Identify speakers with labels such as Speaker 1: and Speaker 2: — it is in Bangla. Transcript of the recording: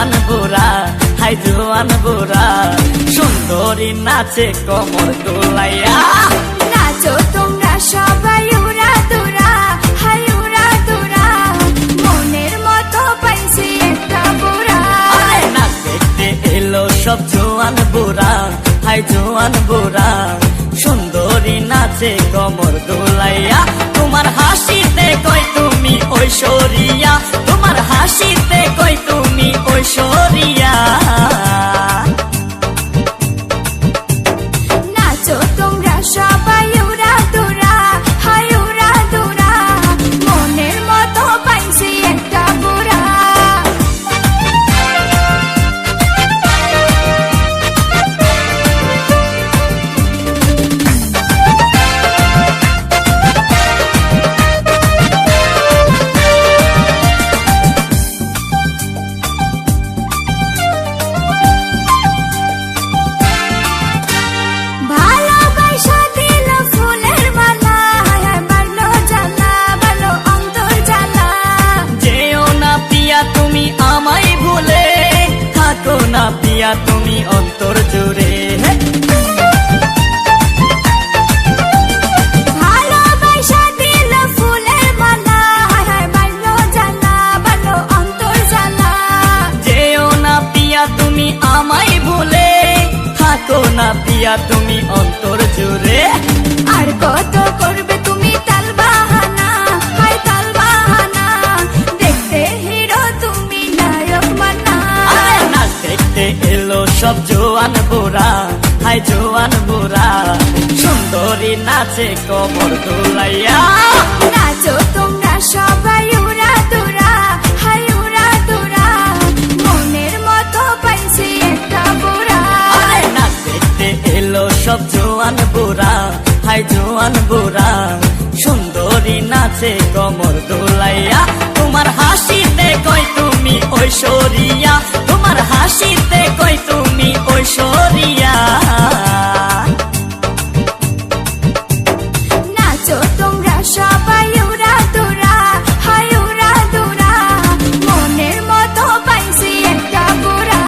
Speaker 1: জোয়ান বুড়া হাই জোয়ান বুড়া সুন্দরী নাচে কমর দোলাইয়া।
Speaker 2: নাচো তোমরা সবাই উড়া দুরা হাই উড়া দুরা মনের মতো পাইছি একটা বুড়া।
Speaker 1: আরে না দেখতে এলো সব জোয়ান বুড়া হাই জোয়ান বুড়া সুন্দরী নাচে কমর দোলাইয়া। তোমার হাসিতে কই তুমি ঐশ্বরিয়া না পিয়া তুমি আমায় ভুলে। থাকো না পিয়া তুমি অন্তর জুড়ে।
Speaker 2: আর কত দেখতে
Speaker 1: এলো সব জোয়ান বুড়া। হাই জোয়ান বুড়া সুন্দরী নাচে কমর দোলাইয়া।
Speaker 2: নাচো তোমরা সবাই উড়া দুরা হাই উড়া দুরা। মনের মতো পাইছি একটা বুড়া।
Speaker 1: আরে না দেখতে এলো সব জোয়ান বুড়া হাই জোয়ান বুড়া সুন্দরী নাচে কমর দোলাইয়া।